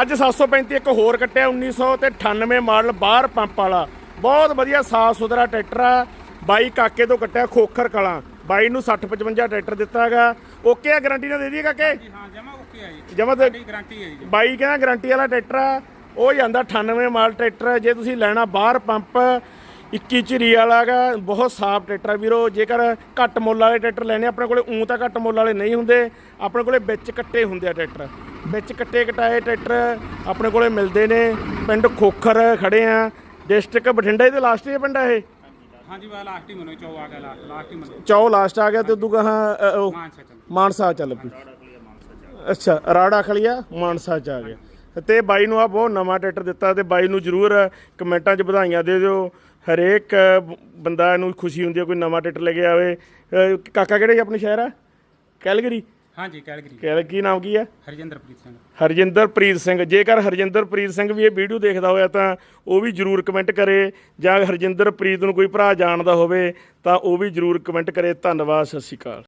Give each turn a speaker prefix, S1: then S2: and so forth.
S1: ਅੱਜ 735 ਇੱਕ ਹੋਰ ਕੱਟਿਆ 1900 ਤੇ 98 ਮਾਡਲ ਬਾਹਰ ਪੰਪ ਵਾਲਾ। ਬਹੁਤ ਵਧੀਆ ਸਾਫ਼ ਸੁਥਰਾ ਟਰੈਕਟਰ ਆ। ਬਾਈ ਕਾਕੇ ਤੋਂ ਕੱਟਿਆ ਖੋਖਰ ਕਲਾਂ। ਬਾਈ ਨੂੰ 60 55 ਟਰੈਕਟਰ ਦਿੱਤਾ ਹੈਗਾ। ਓਕੇ ਆ ਗਾਰੰਟੀ ਨਾਲ ਦੇ ਦਈਏ ਕਾਕੇ?
S2: ਜੀ ਹਾਂ ਜਮਾ ਓਕੇ ਆ ਜੀ।
S1: ਜਮਾ ਤੇ
S2: ਗਾਰੰਟੀ ਹੈ ਜੀ
S1: ਬਾਈ ਕਹਿੰਦਾ ਗਾਰੰਟੀ ਵਾਲਾ ਟਰੈਕਟਰ ਆ। ਉਹ ਜਾਂਦਾ 98 ਮਾਡਲ ਟਰੈਕਟਰ। ਜੇ ਤੁਸੀਂ ਲੈਣਾ ਬਾਹਰ ਪੰਪ 21 ਝਰੀ ਵਾਲਾ ਗਾ ਬਹੁਤ ਸਾਫ਼ ਟਰੈਕਟਰ ਆ ਵੀਰੋ। ਜੇਕਰ ਘੱਟ ਮੁੱਲ ਵਾਲੇ ਟਰੈਕਟਰ ਲੈਣੇ ਆਪਣੇ ਕੋਲੇ ਉਂ ਤਾਂ ਘੱਟ ਮੁੱਲ ਵਾਲੇ ਨਹੀਂ ਹੁੰਦੇ। ਆਪਣੇ ਕੋਲੇ ਵਿੱਚ ਕੱਟੇ ਹੁੰਦੇ ਆ ਟਰੈਕਟਰ। ਵਿੱਚ ਕੱਟੇ ਕਟਾਏ ਟਰੈਕਟਰ ਆਪਣੇ ਕੋਲੇ ਮਿਲਦੇ ਨੇ। ਪਿੰਡ ਖੋਖਰ ਖੜੇ ਆ। ਡਿਸਟ੍ਰਿਕਟ ਬਠਿੰਡਾ ਦੇ ਲਾਸਟ ਹੀ ਪਿੰਡ ਆ ਇਹ?
S2: ਹਾਂ ਜੀ ਵਾ ਲਾਸਟ ਹੀ ਮਨੋ ਚੌ ਆ ਗਿਆ ਲਾਸਟ ਲਾਸਟ ਹੀ ਮਨੋ।
S1: ਚੌ ਲਾਸਟ ਆ ਗਿਆ ਤੇ ਉਦੋਂ ਗਾਹਾਂ
S2: ਮਾਨਸਾ ਚੱਲ
S1: ਪਈ। ਅੱਛਾ ਰਾੜਾ ਖਲੀਆ ਮਾਨਸਾ ਚ ਆ ਗਿਆ। ਤੇ ਬਾਈ ਨੂੰ ਆ ਬਹੁਤ ਨਵਾਂ ਟਰੈਕਟਰ ਦਿੱਤਾ ਤੇ ਬਾਈ ਨੂੰ ਜਰੂਰ ਕਮੈਂਟਾਂ 'ਚ ਵਧਾਈਆਂ ਦੇ ਦਿਓ। ਹਰੇਕ ਬੰਦਾ ਨੂੰ ਖੁਸ਼ੀ ਹੁੰਦੀ ਹੈ ਕੋਈ ਨਵਾਂ ਟਰੈਕਟਰ ਲੈ ਕੇ ਆਵੇ। ਕਾਕਾ ਕਿਹੜੇ ਆਪਣੇ ਸ਼ਹਿਰ ਆ? ਕੈਲਗਰੀ?
S2: ਹਾਂ ਜੀ ਕੈਲਗਰੀ।
S1: ਕੈਲ ਕੀ ਨਾਮ ਕੀ ਆ
S2: ਹਰਜਿੰਦਰਪ੍ਰੀਤ ਸਿੰਘ।
S1: ਹਰਜਿੰਦਰਪ੍ਰੀਤ ਸਿੰਘ। ਜੇਕਰ ਹਰਜਿੰਦਰਪ੍ਰੀਤ ਸਿੰਘ ਵੀ ਇਹ ਵੀਡੀਓ ਦੇਖਦਾ ਹੋਇਆ ਤਾਂ ਉਹ ਵੀ ਜਰੂਰ ਕਮੈਂਟ ਕਰੇ ਜਾਂ ਹਰਜਿੰਦਰਪ੍ਰੀਤ ਨੂੰ ਕੋਈ ਭਰਾ ਜਾਣਦਾ ਹੋਵੇ ਤਾਂ ਉਹ ਵੀ ਜਰੂਰ ਕਮੈਂਟ ਕਰੇ। ਧੰਨਵਾਦ ਸਤਿ ਸ਼੍ਰੀ ਅਕਾਲ।